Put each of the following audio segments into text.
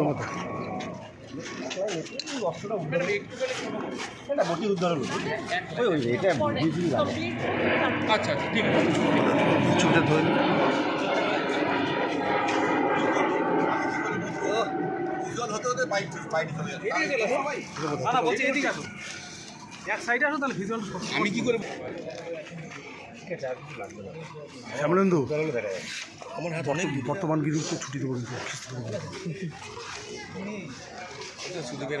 মধ্যে এটা বটি উদ্ধার হলো ওই ওই এটা বুঝলি লাগে আচ্ছা আচ্ছা ঠিক আছে। ছুটে ধরে না। না আসো। এক সাইডে আসো তাহলে ভিজুয়াল আমি কি করে শ্যামলেন্দু? আমার হাত অনেক বর্তমান বিরুদ্ধে ছুটি দেবো কিন্তু সুদীপের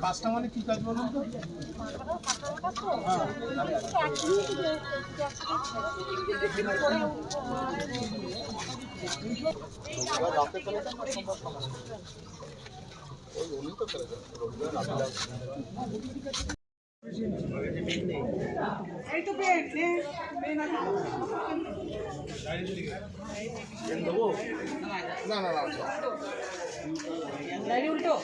কাজটা মানে কি কাজ বলুন তো? না না না আর এটা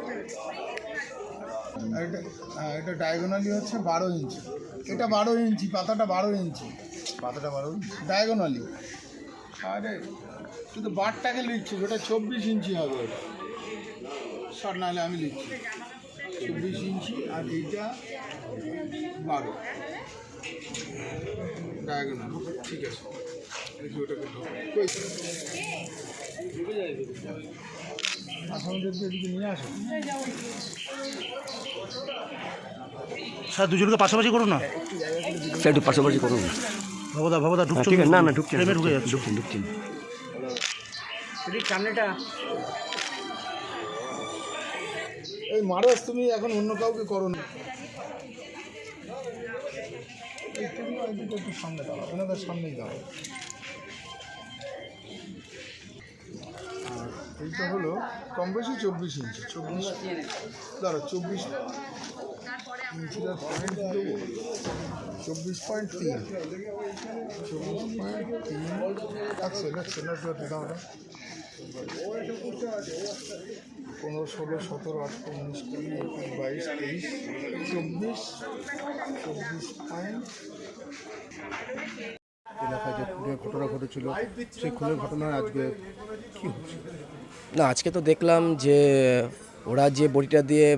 হ্যাঁ এটা এটা ডায়াগোনালি হচ্ছে বারো ইঞ্চি এটা বারো ইঞ্চি পাতাটা বারো ইঞ্চি পাতাটা বারো ইঞ্চি ডায়াগোনালি আরে শুধু বারটাকে লিখছি ওটা চব্বিশ ইঞ্চি হবে ওটা। শর্ট নাহলে আমি লিখছি। চব্বিশ ইঞ্চি আর এইটা বারো। ডায়াগোনাল ঠিক আছে। ওটাকে স্যার দুজনকে পাশাপাশি করুন না? স্যার একটু পাশাপাশি করুন ভবদা ভবদা হ্যাঁ, ঢুকছো ঠিক আছে না না ঢুকছেন ঢুকে যাচ্ছে ঢুকছেন ঢুকছেন এই মারস তুমি এখন অন্য কাউকে করো না। একটু সামনে দাও ওনাদের সামনেই দাও এইটা হলো কম বেশি চব্বিশ ইঞ্চি, চব্বিশ। দাঁড়া, চব্বিশ ইঞ্চিটা পয়েন্ট দেবো চব্বিশ পয়েন্ট তিন। চব্বিশ পয়েন্ট তিন। একশো একশো না দাও না পনেরো, ষোলো, সতেরো আঠেরো উনিশ, কুড়ি, একুশ, বাইশ, তেইশ, চব্বিশ চব্বিশ পয়েন্ট যে ঘটনা ঘটেছিল, সেই খুনের ঘটনায় আজকে হচ্ছে? না, আজকে তো দেখলাম যে ওরা যে বডিটা দিয়ে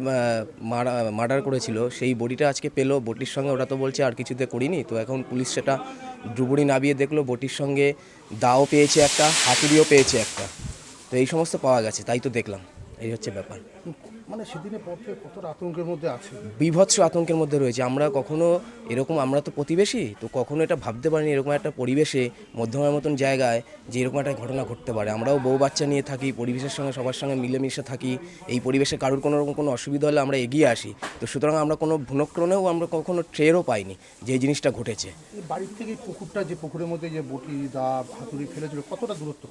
মারা, মার্ডার করেছিল, সেই বডিটা আজকে পেল বটির সঙ্গে ওরা তো বলছে আর কিছুতে করিনি, তো এখন পুলিশ সেটা ডুবুরি নাবিয়ে দেখল বটির সঙ্গে দাও পেয়েছে একটা, হাতুড়িও পেয়েছে একটা, তো এই সমস্ত পাওয়া গেছে, তাই তো দেখলাম, এই হচ্ছে ব্যাপার। মানে সেদিনের পর থেকে কতটা আতঙ্কের মধ্যে আছে? বিভৎস আতঙ্কের মধ্যে রয়েছে। আমরা কখনো এরকম আমরা তো প্রতিবেশী তো কখনো এটা ভাবতে পারিনি এরকম একটা পরিবেশে মধ্যমের মতন জায়গায় যে এরকম একটা ঘটনা ঘটতে পারে। আমরাও বউ বাচ্চা নিয়ে থাকি পরিবেশের সঙ্গে সবার সঙ্গে মিলেমিশে থাকি। এই পরিবেশে কারোর কোনো রকম কোনো অসুবিধা হলে আমরা এগিয়ে আসি। তো সুতরাং আমরা কোনো ভুনক্রমেও আমরা কখনো ট্রেরও পাইনি যে এই জিনিসটা ঘটেছে। বাড়ির থেকে পুকুরটা যে পুকুরের মধ্যে যে বটি দা হাতুড়ি ফেলেছিল কতটা দূরত্ব?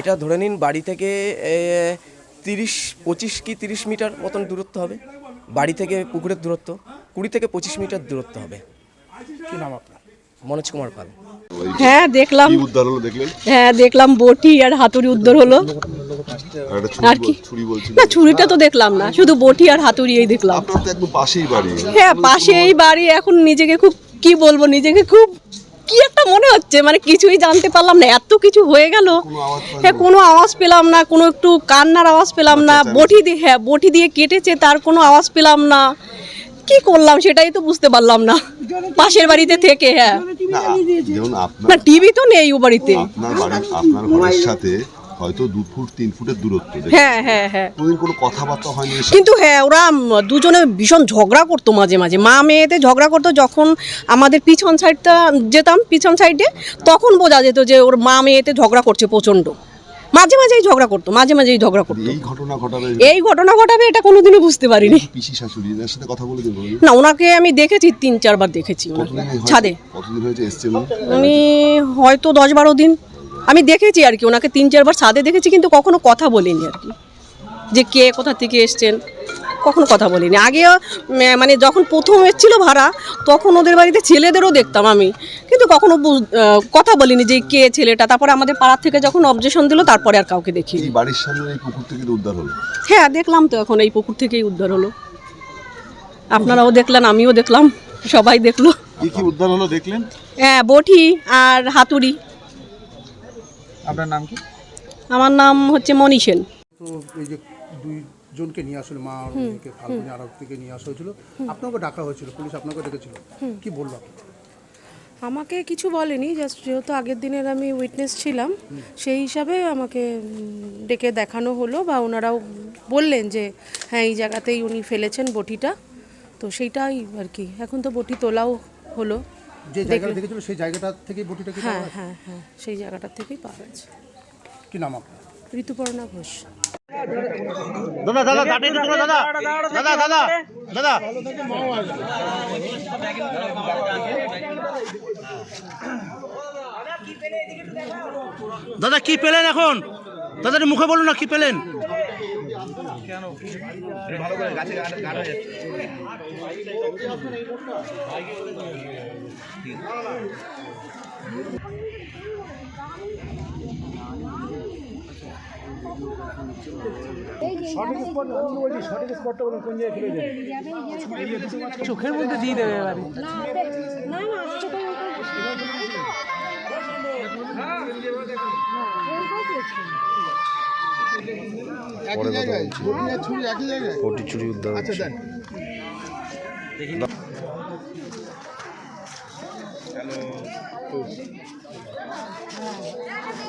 এটা ধরে নিন বাড়ি থেকে তিরিশ পঁচিশ কি তিরিশ মিটার মতন দূরত্ব হবে? বাড়ি থেকে পুকুরের দূরত্ব কুড়ি থেকে পঁচিশ মিটার দূরত্ব হবে। কি নাম আপনার? মনোজ কুমার পাল। হ্যাঁ দেখলাম। উদ্ধার হলো দেখলেন? হ্যাঁ দেখলাম বটি আর হাতুড়ি উদ্ধার হলো। আর কি? না ছুরিটা তো দেখলাম না শুধু বটি আর হাতুড়ি এই দেখলাম। আপনার তো একদম পাশেই বাড়ি। হ্যাঁ পাশেই বাড়ি এখন নিজেকে খুব কি বলব নিজেকে খুব কি একটা মনে হচ্ছে মানে কিছুই জানতে পারলাম না এত কিছু হয়ে গেল। হ্যাঁ কোনো আওয়াজ পেলাম না কোনো একটু কান্নার আওয়াজ পেলাম না বটি দিয়ে হ্যাঁ বটি দিয়ে কেটেছে তার কোনো আওয়াজ পেলাম না। কি করলাম সেটাই তো বুঝতে পারলাম না। পাশের বাড়িতে থেকে হ্যাঁ। না টিভি তো নেই ও বাড়িতে। আপনার বাড়ির আপনার ঘরের সাথে হয়তো দু ফুট তিন ফুটের দূরত্ব হ্যাঁ হ্যাঁ হ্যাঁ। কোনোদিন কোনো কথাবার্তা হয়নি কিন্তু হ্যাঁ ওরা দুজনে ভীষণ ঝগড়া করতো মাঝে মাঝে। মা মেয়েতে ঝগড়া করতো যখন আমাদের পিছন সাইডটা যেতাম পিছন সাইডে তখন বোঝা যেত যে ওর মা মেয়েতে ঝগড়া করছে প্রচণ্ড। মাঝে মাঝেই ঝগড়া করতো মাঝে মাঝেই ঝগড়া করতো। এই ঘটনা ঘটাবে। এই ঘটনা ঘটাবে এটা কোনোদিনও বুঝতে পারিনি। পিসি শাশুড়ি এর সাথে কথা বলে না ওনাকে আমি দেখেছি তিন চারবার দেখেছি ছাদে। কতদিন হয়েছে এসছে উনি? উনি হয়তো দশ বারো দিন। আমি দেখেছি আর কি ওনাকে তিন চারবার ছাদে দেখেছি কিন্তু কখনো কথা বলিনি আর কি। যে কে কোথা থেকে এসছেন কখনো কথা বলিনি। আগেও উম, মানে যখন প্রথম এসেছিল ভাড়া তখন ওদের বাড়িতে ছেলেদেরও দেখতাম আমি কিন্তু কখনো কথা বলিনি যে কে ছেলেটা। তারপরে আমাদের পাড়ার থেকে যখন অবজেশন দিল তারপরে আর কাউকে দেখি বাড়ির সামনে এই পুকুর থেকে উদ্ধার হলো। হ্যাঁ দেখলাম তো এখন এই পুকুর থেকেই উদ্ধার হলো। আপনারাও দেখলেন আমিও দেখলাম সবাই দেখল। কি কি উদ্ধার হলো দেখলেন? হ্যাঁ বটি আর হাতুড়ি। আপনার নাম কি? আমার নাম হচ্ছে মণি সেন। তো এই যে দুইজনকে নিয়ে আসলো মা আর মেয়েকে ফাল্গুনি আরব থেকে নিয়ে আসা হয়েছিল। আপনাকে ডাকা হয়েছিল পুলিশ আপনাকে ডেকেছিল? কি বলল আমাকে কিছু বলেনি জাস্ট যেহেতু আগের দিনের আমি উইটনেস ছিলাম সেই হিসাবে আমাকে ডেকে দেখানো হলো বা ওনারাও বললেন যে হ্যাঁ এই জায়গাতেই উনি ফেলেছেন বটিটা। তো সেইটাই আর কি। এখন তো বটি তোলাও হলো। যে জায়গাটা দেখেছিল সেই জায়গাটা থেকেই বটিটা কি হ্যাঁ হ্যাঁ হ্যাঁ সেই জায়গাটা থেকেই পাওয়া গেছে। কি নাম আপনার? ঋতুপর্ণা ঘোষ। দাদা দাদা কি পেলেন এখন? দাদা মুখে বলুন না কি পেলেন? চোখের মধ্যে দিয়ে দেবে এবারে। জায়গায় জায়গায় বটি চুরি উদ্ধার আচ্ছা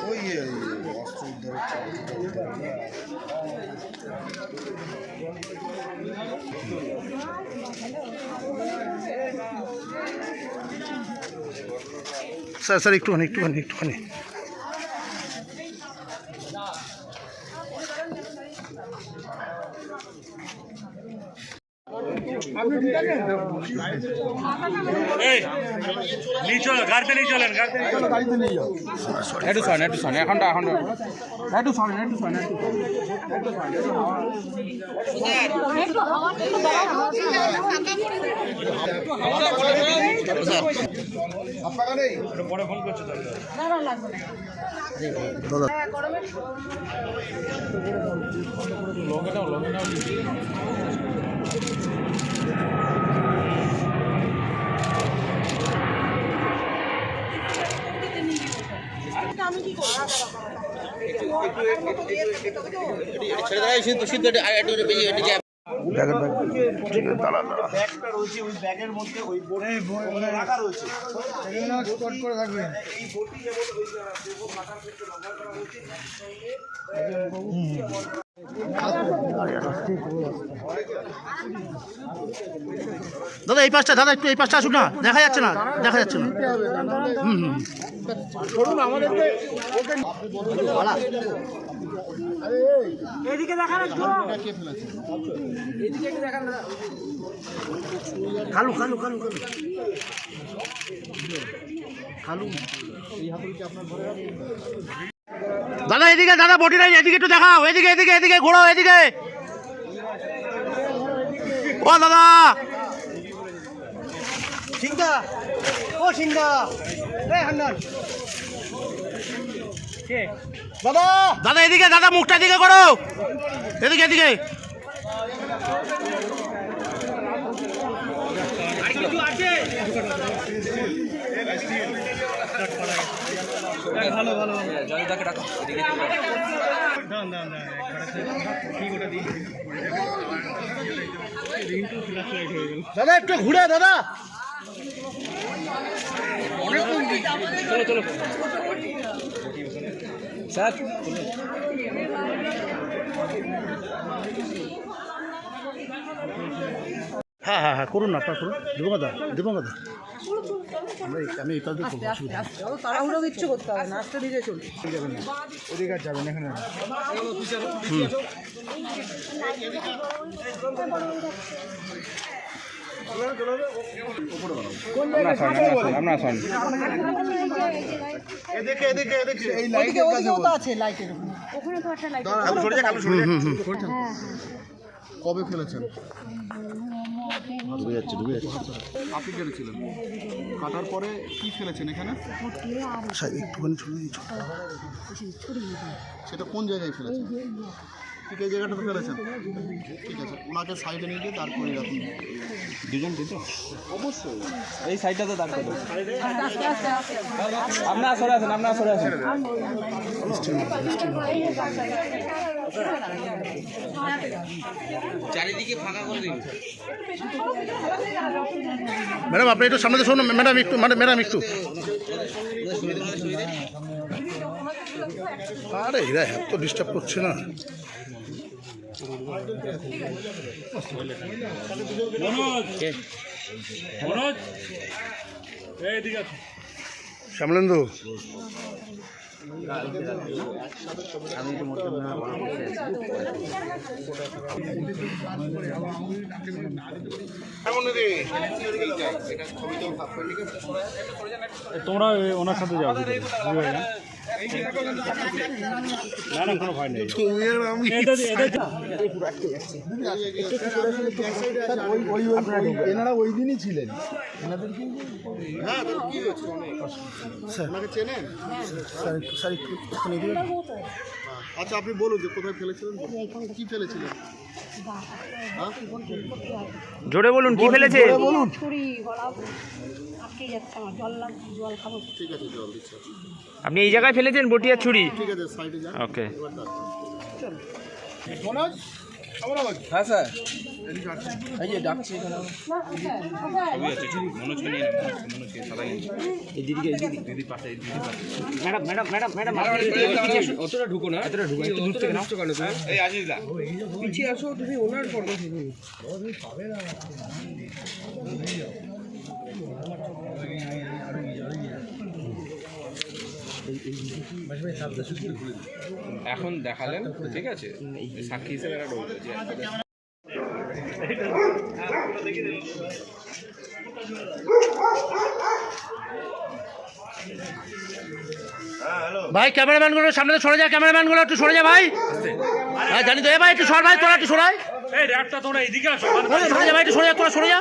ওই স্যার স্যার একটুখানি একটুখানি একটুখানি। একটু শোন একটু শোন এখন এখন একটু শোন একটু শোন একটু আপনার নেই ব্যাগের ব্যাগ ঠিক আছে দাঁড়া দাঁড়া স্পট করে রাখবেন দাদা এই পাশটা দাদা একটু এই পাশটা আসুন না। দেখা যাচ্ছে না দেখা যাচ্ছে না। কালু কালু দাদা এদিকে দাদা বটি নাই এদিকে একটু দেখাও এদিকে এদিকে এদিকে ঘোরাও এদিকে। ও দাদা। সিংদা ও সিংদা। দাদা। দাদা এদিকে দাদা মুখটা এদিকে করো। এদিকে এদিকে। দাদা একটু ঘুরে দাদা। চলো স্যার। হ্যাঁ হ্যাঁ হ্যাঁ করুন না আপনার করুন। দিবঙ্গদা দিবঙ্গদা আমরা আমি করব অসুবিধা তাড়াহুড়ো কিচ্ছু করতে হবে না আস্তে ধীরে চলুন। ওদিকে আর যাবেন। এখানে না। এদিকে এদিকে এদিকে এই লাইটের কাছে আছে লাইটের কবে ফেলেছেন ডুবে যাচ্ছে ডুবে যাচ্ছে। আপনি কেটেছিলেন কাটার পরে কি ফেলেছেন এখানে? একটুখানি চলে দিয়েছি সেটা কোন জায়গায় ফেলেছেন ঠিক এই জায়গাটাতে ফেলেছেন ঠিক আছে ওনাকে সাইডে নিয়ে গিয়ে তারপরে রাখুন দুজন দিত? অবশ্যই। এই সাইডটাতে দাঁড় করো আপনারা সরে আসেন আপনারা সরে আসেন। ম্যাডাম আপনি একটু সামনে শুনুন ম্যাডাম একটু মানে ম্যাডাম একটু। আরে এরা এত ডিস্টার্ব করছে না। শ্যামলেন্দু। তোমরা ওনার সাথে যাও। না না কোনো ভয় নেই এনারা ওই দিনই ছিলেন এনাদের কিন্তু ওনাকে চেনেন স্যার স্যার একটু আচ্ছা আপনি বলুন যে কোথায় ফেলেছিলেন? কি ফেলেছিলেন? জোরে বলুন কি ফেলেছে বলুন। আটকে যাচ্ছে আমার জল লাগ জল খাব। ঠিক আছে জল দিচ্ছি। আপনি এই জায়গায় ফেলেছেন বটিয়ার ছুরি? ঠিক আছে সাইডে যান। ওকে। মনোজ হ্যাঁ স্যার। এই যে ডাকছি ম্যাডাম ম্যাডাম ম্যাডাম ম্যাডাম অতটা ঢুকো না। এতটা ঢুকো একটু দূর থেকে নাও। এই আসিস দা পিছিয়ে আসো তুমি ওনার ফটো এখন দেখালেন ঠিক আছে? সাক্ষী হিসেবে একটা রইল যে ভাই ক্যামেরাম্যানগুলো সামনে সরে যা ক্যামেরাম্যানগুলো একটু সরে যা ভাই। হ্যাঁ জানি তো এ ভাই একটু সর ভাই তোরা একটু সরাই। এই র্যাপটা তোমরা এদিকে আসো। সরে যা ভাই একটু সরে যা তোরা সরে যা।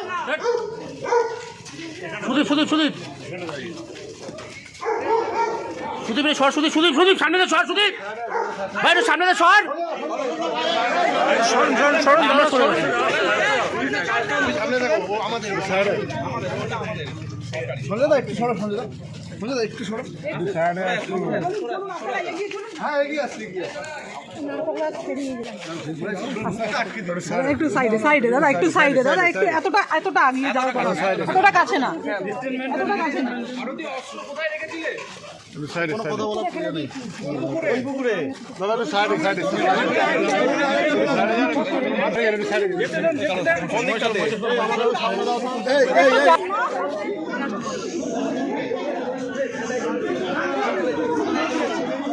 সুদীপ সুদীপ সুদীপ। সুদীপ রে সর সুদীপ সুদীপ সুদীপ সামনে দে সর সুদীপ। ভাই একটু সামনে দে সর। আমরা সরুন। সঞ্জয়দা একটু সরো সঞ্জয়দা সঞ্জয়দা একটু সরো। হ্যাঁ এগিয়ে আসছে। একটু সাইডে সাইডে দাদা একটু সাইডে দাদা একটু এতটা এতটা আগিয়ে কথা এতটা কাছে না এতটা কাছে না। কোনো কথা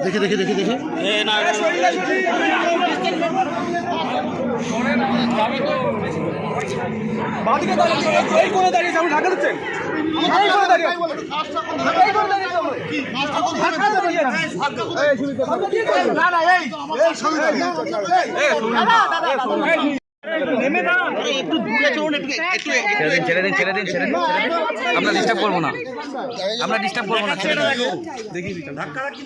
দেখি দেখি দেখি দেখি। এই করে দাঁড়িয়েছে আমি ঢাকা দিচ্ছেন এই করে দাঁড়িয়ে এই না না এই। দাঁড়ান ছেড়ে দিন ছেড়ে দিন ছেড়ে দিন আমরা ডিস্টার্ব করব না আমরা ডিস্টার্ব করব না ছেড়ে দিন ধাক্কা ধাক্কি